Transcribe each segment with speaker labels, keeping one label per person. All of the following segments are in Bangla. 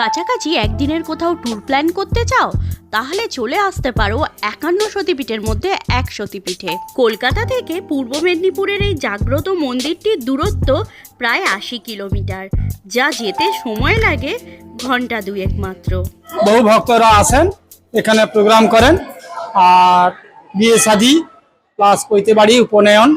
Speaker 1: কাছাকাছি একদিনের কোথাও ট্যুর প্ল্যান করতে চাও, তাহলে চলে আসতে পারো একান্ন সতীপীঠের মধ্যে এক সতীপীঠে। কলকাতা থেকে পূর্ব মেদিনীপুরের এই জাগ্রত মন্দিরটির দূরত্ব প্রায় আশি কিলোমিটার, যা যেতে সময় লাগে ঘণ্টা দুয়েক মাত্র।
Speaker 2: বহু ভক্তরা আসেন, এখানে প্রোগ্রাম করেন, আর বিয়ে শাদি প্লাস পৈতে বাড়ি উপনয়ন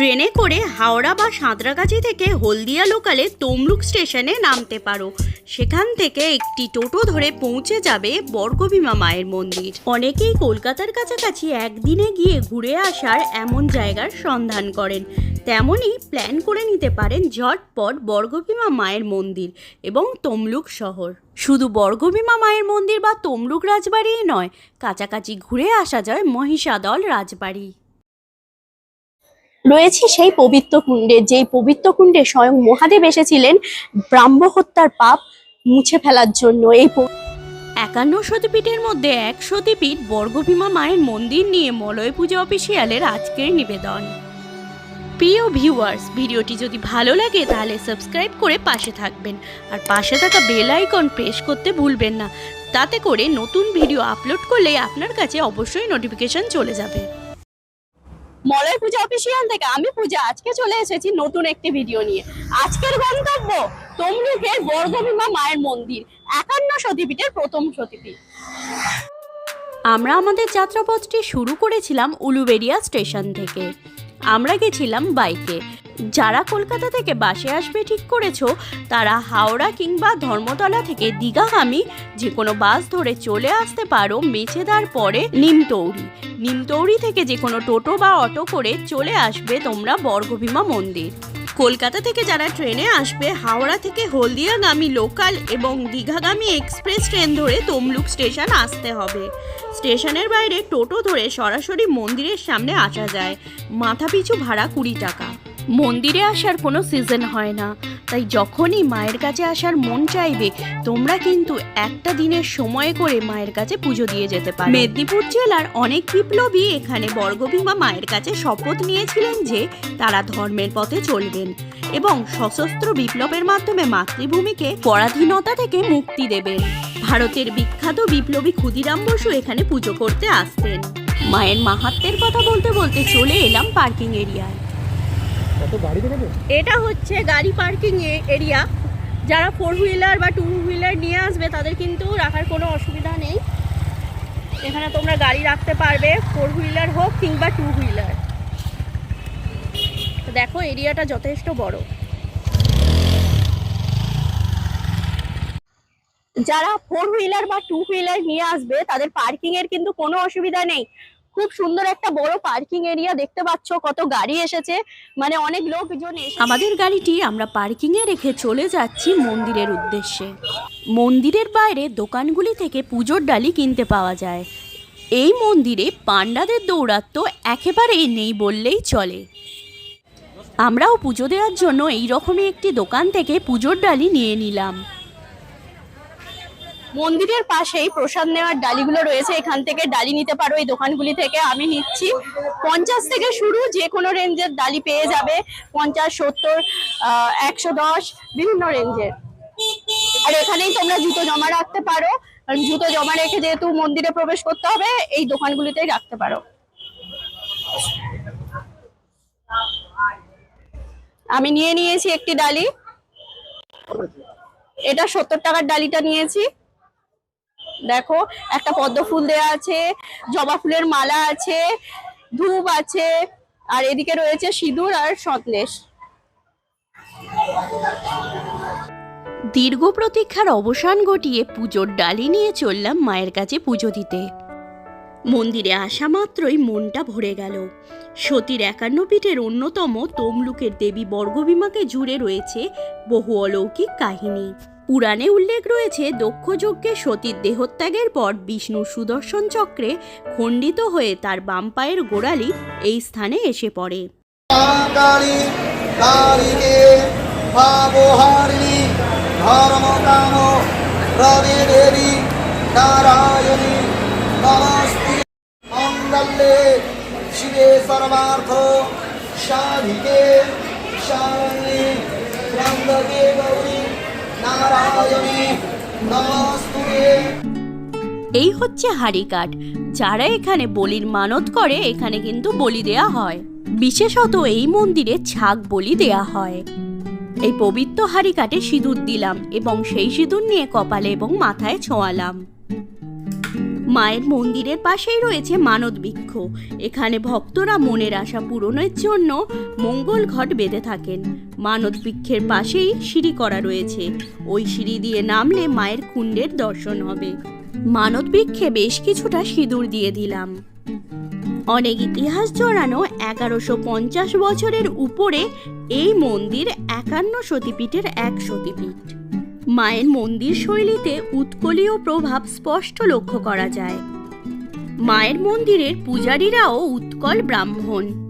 Speaker 1: ট্রেনে করে হাওড়া বা সাঁতরাগাছি থেকে হলদিয়া লোকালে তমলুক স্টেশনে নামতে পারো। সেখান থেকে একটি টোটো ধরে পৌঁছে যাবে বর্গভীমা মায়ের মন্দির। অনেকেই কলকাতার কাছাকাছি একদিনে গিয়ে ঘুরে আসার এমন জায়গার সন্ধান করেন। তেমনই প্ল্যান করে নিতে পারেন ঝটপট বর্গভীমা মায়ের মন্দির এবং তমলুক শহর। শুধু বর্গভীমা মায়ের মন্দির বা তমলুক রাজবাড়িই নয়, কাছাকাছি ঘুরে আসা যায় মহিষাদল রাজবাড়ি।
Speaker 3: রয়েছে সেই পবিত্র কুণ্ডে। যেই পবিত্র কুণ্ডে স্বয়ং মহাদেব এসেছিলেন, ব্রাহ্ম হত্যার পাপ মুছে ফেলার জন্য। এই
Speaker 1: একান্ন সতীপীঠের মধ্যে এক সতীপীঠ বর্গভীমা মায়ের মন্দির নিয়ে মলয় পূজা অফিসিয়ালের আজকের নিবেদন। প্রিয় ভিউয়ার্স, ভিডিওটি যদি ভালো লাগে, তাহলে সাবস্ক্রাইব করে পাশে থাকবেন। আর পাশে থাকা বেল আইকন প্রেস করতে ভুলবেন না। তাতে করে নতুন ভিডিও আপলোড করলে আপনার কাছে অবশ্যই নোটিফিকেশন চলে যাবে।
Speaker 3: মলয় পূজা অফিসিয়াল থেকে আমি পূজা, আজকে চলে এসেছি নতুন একটি ভিডিও নিয়ে। আজকের গন্তব্য তমলুকের বর্গভীমা মায়ের মন্দির, একান্ন সতীপীঠের প্রথম সতীপীঠ।
Speaker 1: আমরা আমাদের যাত্রাপথটি শুরু করেছিলাম উলুবেড়িয়া স্টেশন থেকে। আমরা গেছিলাম বাইকে। যারা কলকাতা থেকে বাসে আসবে ঠিক করেছ, তারা হাওড়া কিংবা ধর্মতলা থেকে দীঘাগামী যে কোনো বাস ধরে চলে আসতে পারো মেছেদার পরে নিমতৌরি। নিমতৌরি থেকে যে কোনো টোটো বা অটো করে চলে আসবে তোমরা বর্গভীমা মন্দির। কলকাতা থেকে যারা ট্রেনে আসবে, হাওড়া থেকে হলদিয়াগামী লোকাল এবং দীঘাগামী এক্সপ্রেস ট্রেন ধরে তমলুক স্টেশন আসতে হবে। স্টেশনের বাইরে টোটো ধরে সরাসরি মন্দিরের সামনে আসা যায়। মাথাপিছু ভাড়া কুড়ি টাকা। মন্দিরে আসার কোনো সিজন হয় না। তাই যখনই মায়ের কাছে আসার মন চাইবে, তোমরা কিন্তু একটা দিনের সময় করে মায়ের কাছে পুজো দিয়ে যেতে পারো। মেদিনীপুর জেলার অনেক বিপ্লবী এখানে বর্গভীমা মায়ের কাছে শপথ নিয়েছিলেন যে, তারা ধর্মের পথে চলবেন এবং সশস্ত্র বিপ্লবের মাধ্যমে মাতৃভূমিকে পরাধীনতা থেকে মুক্তি দেবেন। ভারতের বিখ্যাত বিপ্লবী ক্ষুদিরাম বসু এখানে পুজো করতে আসতেন। মায়ের মাহাত্মের কথা বলতে বলতে চলে এলাম পার্কিং এরিয়ায়। এটা হচ্ছে গাড়ি পার্কিং এরিয়া। যারা ফোর হুইলার বা টু হুইলার নিয়ে আসবে, তাদের কিন্তু রাখার কোনো অসুবিধা নেই। এখানে তোমরা গাড়ি রাখতে পারবে ফোর হুইলার হোক কিংবা টু হুইলার দেখো, এরিয়াটা যথেষ্ট বড়।
Speaker 3: যারা ফোর হুইলার বা টু হুইলার নিয়ে আসবে, তাদের পার্কিং এর কিন্তু কোনো অসুবিধা নেই। খুব সুন্দর একটা বড় পার্কিং এরিয়া দেখতে পাচ্ছ, কত গাড়ি এসেছে। মানে অনেক লোকজন
Speaker 1: আমাদের গাড়িটি আমরা পার্কিংয়ে রেখে চলে যাচ্ছি মন্দিরের উদ্দেশ্যে। মন্দিরের বাইরে দোকানগুলি থেকে পুজোর ডালি কিনতে পাওয়া যায়। এই মন্দিরে পাণ্ডাদের দৌরাত্ম একেবারেই নেই বললেই চলে। আমরাও পুজো দেওয়ার জন্য এই রকমই একটি দোকান থেকে পুজোর ডালি নিয়ে নিলাম।
Speaker 3: মন্দিরের পাশেই প্রসাদ নেওয়ার ডালিগুলো রয়েছে। এখান থেকে ডালি নিতে পারো এই দোকানগুলি থেকে। আমি নিচ্ছি। পঞ্চাশ থেকে শুরু যে কোনো রেঞ্জের ডালি পেয়ে যাবে। পঞ্চাশ, সত্তর একশো দশ, বিভিন্ন রেঞ্জের। আর এখানেই তোমরা জুতো জমা রাখতে পারো। আর জুতো জমা রেখে যেহেতু মন্দিরে প্রবেশ করতে হবে, এই দোকানগুলিতেই রাখতে পারো। আমি নিয়ে নিয়েছি একটি ডালি। এটা সত্তর টাকার ডালিটা নিয়েছি। দেখো, একটা পদ্ম ফুল দেয়া আছে, জবা ফুলের মালা আছে, ধূপ আছে, আর এদিকে রয়েছে সিঁদুর আর সন্দেশ।
Speaker 1: দীর্ঘ প্রতীক্ষার অবসান ঘটিয়ে পুজোর ডালি নিয়ে চললাম মায়ের কাছে পুজো দিতে। মন্দিরে আসা মাত্রই মনটা ভরে গেল। সতীর একান্ন পীঠের অন্যতম তমলুকের দেবী বর্গভীমাকে জুড়ে রয়েছে বহু অলৌকিক কাহিনী। পুরাণে উল্লেখ রয়েছে দক্ষ যজ্ঞে সতীর দেহত্যাগের পর বিষ্ণুর সুদর্শন চক্রে খণ্ডিত হয়ে তার বাম পায়ের গোড়ালি এই স্থানে এসে পড়ে।
Speaker 4: সর্বার্থ, সাধিকে ত্র্যম্বকে গৌরী।
Speaker 1: এই হচ্ছে হাড়িকাঠ যারা এখানে বলির মানত করে, এখানে কিন্তু বলি দেয়া হয়। বিশেষত এই মন্দিরে ছাগ বলি দেয়া হয়। এই পবিত্র হাড়িকাঠে সিঁদুর দিলাম এবং সেই সিঁদুর নিয়ে কপালে এবং মাথায় ছোঁয়ালাম। মায়ের মন্দিরের পাশেই রয়েছে মানত বৃক্ষ। এখানে ভক্তরা মনের আশা পূরণের জন্য মঙ্গল ঘট বেঁধে থাকেন। মানত বৃক্ষের পাশেই সিঁড়ি করা রয়েছে। ওই সিঁড়ি দিয়ে নামলে মায়ের কুণ্ডের দর্শন হবে। মানত বৃক্ষে বেশ কিছুটা সিঁদুর দিয়ে দিলাম। অনেক ইতিহাস জড়ানো এগারোশো পঞ্চাশ বছরের উপরে এই মন্দির একান্ন সতীপীঠের এক সতীপীঠ। মায়ের মন্দির শৈলীতে উৎকলীয় প্রভাব স্পষ্ট লক্ষ্য করা যায়। মায়ের মন্দিরের পূজারীরাও উৎকল ব্রাহ্মণ।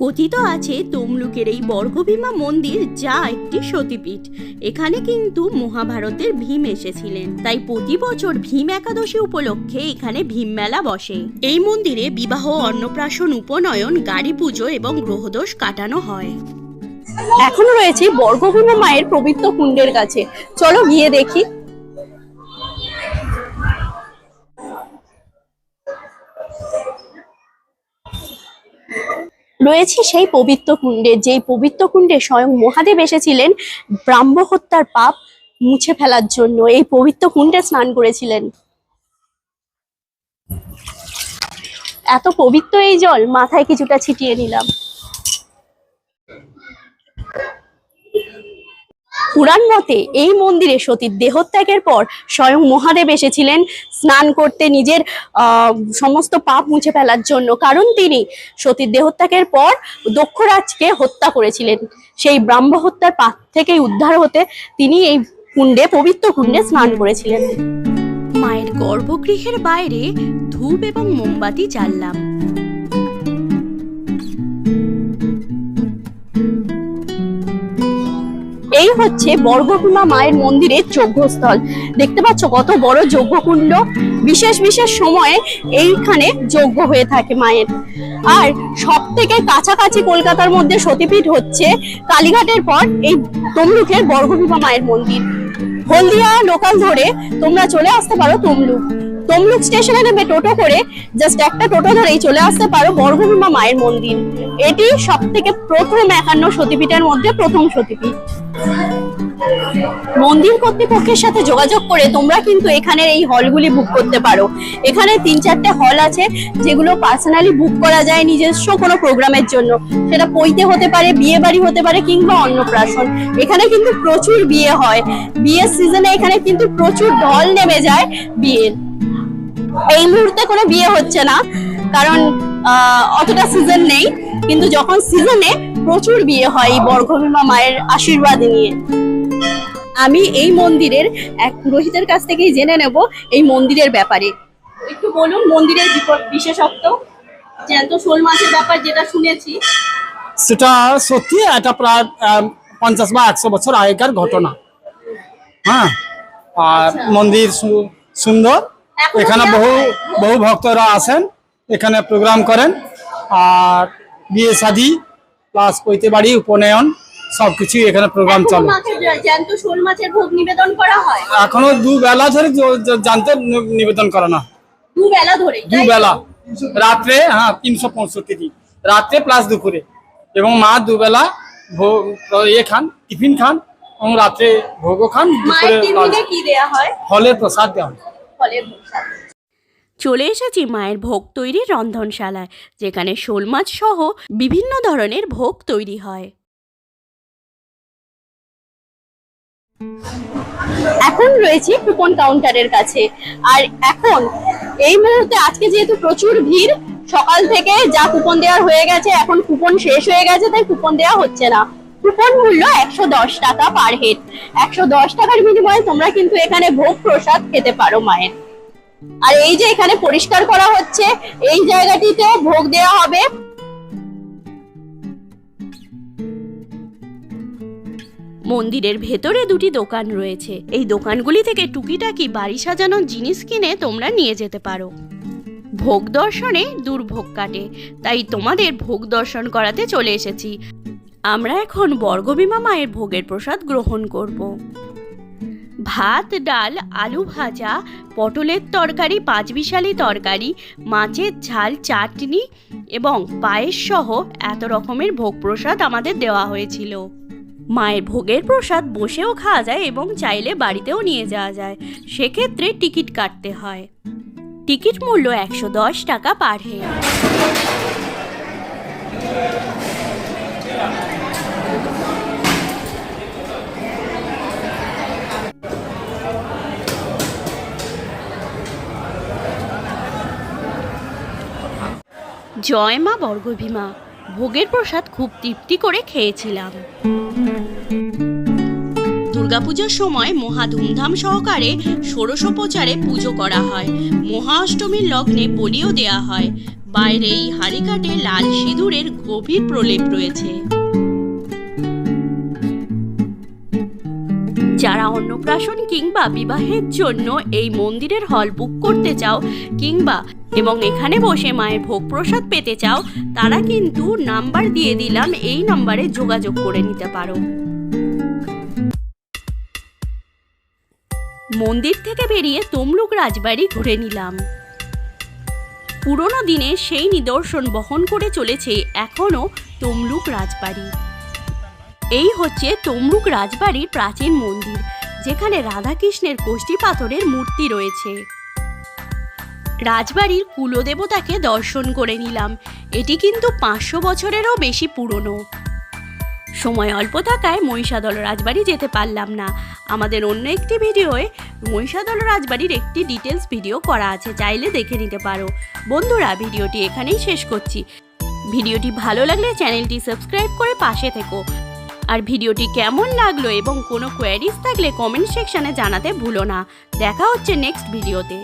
Speaker 1: কথিত আছে তমলুকের এই বর্গভীমা মন্দির, যা একটি সতীপীঠ। এখানে কিন্তু মহাভারতের ভীম এসেছিলেন। তাই প্রতি বছর ভীম একাদশী উপলক্ষে এখানে ভীম মেলা বসে। এই মন্দিরে বিবাহ, অন্নপ্রাশন, উপনয়ন, গাড়ি পুজো এবং গ্রহদোষ কাটানো হয়।
Speaker 3: এখনও রয়েছে বর্গভীমা মায়ের পবিত্র কুণ্ডের কাছে। চলো গিয়ে দেখি। রয়েছে সেই পবিত্র কুণ্ডে, যেই পবিত্র কুণ্ডে স্বয়ং মহাদেব এসেছিলেন, ব্রাহ্ম হত্যার পাপ মুছে ফেলার জন্য। এই পবিত্র কুণ্ডে স্নান করেছিলেন। এত পবিত্র এই জল, মাথায় কিছুটা ছিটিয়ে নিলাম। পুরাণ মতে এই মন্দিরে সতীর দেহত্যাগের পর স্বয়ং মহাদেব এসেছিলেন স্নান করতে নিজের সমস্ত পাপ মুছে ফেলার জন্য। কারণ তিনি সতীর দেহত্যাগের পর দক্ষরাজকে হত্যা করেছিলেন। সেই ব্রাহ্ম হত্যার পাপ থেকেই উদ্ধার হতে তিনি এই কুণ্ডে, পবিত্র কুণ্ডে স্নান করেছিলেন।
Speaker 1: মায়ের গর্ভগৃহের বাইরে ধূপ এবং মোমবাতি জ্বাললাম।
Speaker 3: এই হচ্ছে বর্গভীমা মায়ের মন্দিরের যজ্ঞস্থল। দেখতে পাচ্ছ কত বড় যজ্ঞকুণ্ড? বিশেষ বিশেষ সময়ে এইখানে যজ্ঞ হয়ে থাকে মায়ের। আর সব থেকে কাছাকাছি কলকাতার মধ্যে সতীপীঠ হচ্ছে কালীঘাটের পর এই তমলুকের বর্গভীমা মায়ের মন্দির। হলদিয়া লোকাল ধরে তোমরা চলে আসতে পারো তমলুক। তমলুক স্টেশনে নেমে টোটো করে জাস্ট একটা টোটো ধরেই চলে আসতে পারো বর্গভীমা মায়ের মন্দির। এটি সব থেকে প্রথম একান্ন সতীপীঠের মধ্যে প্রথম সতীপীঠ মন্দির কর্তৃপক্ষের সাথে যোগাযোগ করে তোমরা কিন্তু এখানের এই হলগুলি বুক করতে পারো। এখানে তিন চারটে হল আছে যেগুলো পার্সোনালি বুক করা যায় নিজস্ব কোনো প্রোগ্রামের জন্য। সেটা পৈতে হতে পারে, বিয়ে বাড়ি হতে পারে কিংবা অন্নপ্রাশন। এখানে কিন্তু প্রচুর বিয়ে হয়। বিয়ের সিজনে এখানে কিন্তু প্রচুর ঢল নেমে যায় বিয়ের। এই মুহূর্তে কোনো বিয়ে হচ্ছে না, কারণ অতটা সিজন নেই, কিন্তু যখন সিজনে প্রচুর বিয়ে হয় এই বর্গভীমা মায়ের আশীর্বাদ নিয়ে। আমি এই মন্দিরের এক পুরোহিতের কাছ থেকেই জেনে নেব এই মন্দিরের ব্যাপারে। একটু বলুন, মন্দিরের বিশেষত্ব? জ্যান্ত শোল মাছের ব্যাপার যেটা শুনেছি।
Speaker 2: সেটা সত্যি এটা প্রায় পঞ্চাশ বা একশো বছর আগেকার ঘটনা। হ্যাঁ আর মন্দির সুন্দর
Speaker 3: এখনও
Speaker 2: বহু বহু ভক্তরা আসেন এখানে প্রোগ্রাম করেন। আর বিয়ে শাদি প্লাস পৈতে বাড়ি উপনয়ন সবকিছু এখানে প্রোগ্রাম চলে।
Speaker 3: করা হয়?
Speaker 2: এখনও দু বেলা ধরে জানতে নিবেদন করানো না।
Speaker 3: দু বেলা ধরে
Speaker 2: দু বেলা। রাত্রে হ্যাঁ তিনশো পঁয়ষট্টি দিন। রাত্রে প্লাস দুপুরে। এবং মা দুবেলা ভোগ ইয়ে খান টিফিন খান এবং রাত্রে ভোগও খান দুপুরে
Speaker 3: হয়?
Speaker 2: ফলের প্রসাদ দেওয়া হয়।
Speaker 3: ফলের প্রসাদ
Speaker 1: চলে এসেছি মায়ের ভোগ তৈরির রন্ধনশালায়, যেখানে শোল মাছ সহ বিভিন্ন ধরনের ভোগ তৈরি হয়।
Speaker 3: এখন রয়েছে কুপন কাউন্টারের কাছে। আর এখন, এই মুহূর্তে আজকে যেহেতু প্রচুর ভিড়, সকাল থেকে যা কুপন দেওয়ার হয়ে গেছে, এখন কুপন শেষ হয়ে গেছে, তাই কুপন দেওয়া হচ্ছে না। কুপন মূল্য একশো দশ টাকা পার হেড একশো দশ টাকার বিনিময়ে তোমরা কিন্তু এখানে ভোগ প্রসাদ খেতে পারো মায়ের। আর এই যে এখানে পরিষ্কার করা হচ্ছে, এই জায়গাটিতে ভোগ দেওয়া হবে।
Speaker 1: মন্দিরের ভেতরে দুটি দোকান রয়েছে। এই দোকানগুলি থেকে টুকিটাকি বাড়ি সাজানোর জিনিস কিনে তোমরা নিয়ে যেতে পারো। ভোগ দর্শনে দুর্ভোগ কাটে, তাই তোমাদের ভোগ দর্শন করাতে চলে এসেছি। আমরা এখন বর্গভীমা মায়ের ভোগের প্রসাদ গ্রহণ করব। ভাত, ডাল, আলু ভাজা, পটলের তরকারি, পাঁচবিশালি তরকারি, মাছের ঝাল, চাটনি এবং পায়েস সহ এত রকমের ভোগ প্রসাদ আমাদের দেওয়া হয়েছিল। মায়ের ভোগের প্রসাদ বসেও খাওয়া যায় এবং চাইলে বাড়িতেও নিয়ে যাওয়া যায়। সেক্ষেত্রে টিকিট কাটতে হয়। টিকিট মূল্য একশো দশ টাকা পার হেড। জয় মা বর্গভীমা। ভোগের প্রসাদ খুব তৃপ্তি করে খেয়েছিলাম। দুর্গাপূজার সময় মহা ধুমধাম সহকারে ষোড়শোপচারে পুজো করা হয়। মহা অষ্টমীর লগ্নে বলিও দেয়া হয়। বাইরে এই হারিকাটে লাল সিঁদুরের গভীর প্রলেপ রয়েছে। যারা অন্নপ্রাশন কিংবা বিবাহের জন্য এই মন্দিরের হল বুক করতে চাও কিংবা এবং এখানে বসে মায়ের ভোগ প্রসাদ পেতে চাও, তারা কিন্তু নাম্বার দিয়ে দিলাম, এই নাম্বারে যোগাযোগ করে নিতে পারো। মন্দির থেকে বেরিয়ে তমলুক রাজবাড়ি ঘুরে নিলাম। পুরনো দিনে সেই নিদর্শন বহন করে চলেছে এখনও তমলুক রাজবাড়ি। এই হচ্ছে তমলুক রাজবাড়ির প্রাচীন মন্দির, যেখানে রাধাকৃষ্ণের কোষ্ঠী পাথরের মূর্তি রয়েছে। রাজবাড়ির কুলদেবতাকে দর্শন করে নিলাম। এটি কিন্তু পাঁচশো বছরেরও বেশি পুরনো। সময় অল্প থাকায় মহিষাদল রাজবাড়ি যেতে পারলাম না। আমাদের অন্য একটি ভিডিওয়ে মহিষাদল রাজবাড়ির একটি ডিটেলস ভিডিও করা আছে, চাইলে দেখে নিতে পারো। বন্ধুরা, ভিডিওটি এখানেই শেষ করছি। ভিডিওটি ভালো লাগলে চ্যানেলটি সাবস্ক্রাইব করে পাশে থেকো। আর ভিডিওটি কেমন লাগল এবং কোনো কোয়ারিজ থাকলে কমেন্ট সেকশানে জানাতে ভুলো না। দেখা হচ্ছে নেক্সট ভিডিওতে